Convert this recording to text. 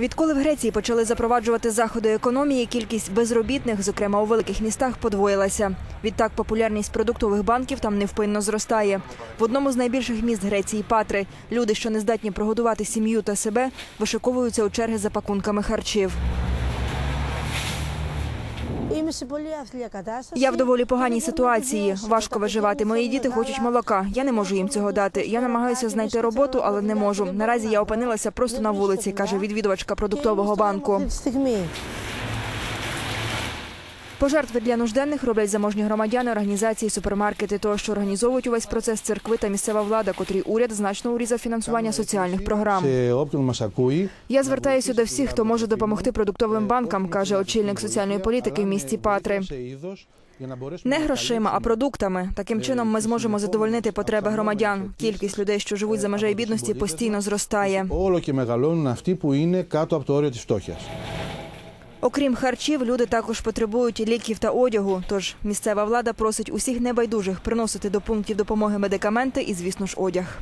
Відколи в Греції почали запроваджувати заходи економії, кількість безробітних, зокрема у великих містах, подвоїлася. Відтак популярність продуктових банків там невпинно зростає. В одному з найбільших міст Греції Патри люди, що не здатні прогодувати сім'ю та себе, вишиковуються у черги за пакунками харчів. Я в доволі поганій ситуації. Важко виживати. Мої діти хочуть молока. Я не можу їм цього дати. Я намагаюся знайти роботу, але не можу. Наразі я опинилася просто на вулиці, каже відвідувачка продуктового банку. Пожертви для нужденних роблять заможні громадяни, організації, супермаркети, того що організовують увесь процес церкви та місцева влада, котрій уряд значно урізав фінансування соціальних програм. Я звертаюся до всіх, хто може допомогти продуктовим банкам, каже очільник соціальної політики в місті Патри. Не грошима, а продуктами. Таким чином ми зможемо задовольнити потреби громадян. Кількість людей, що живуть за межею бідності, постійно зростає. Окрім харчів, люди також потребують ліків та одягу. Тож місцева влада просить усіх небайдужих приносити до пунктів допомоги медикаменти і, звісно ж, одяг.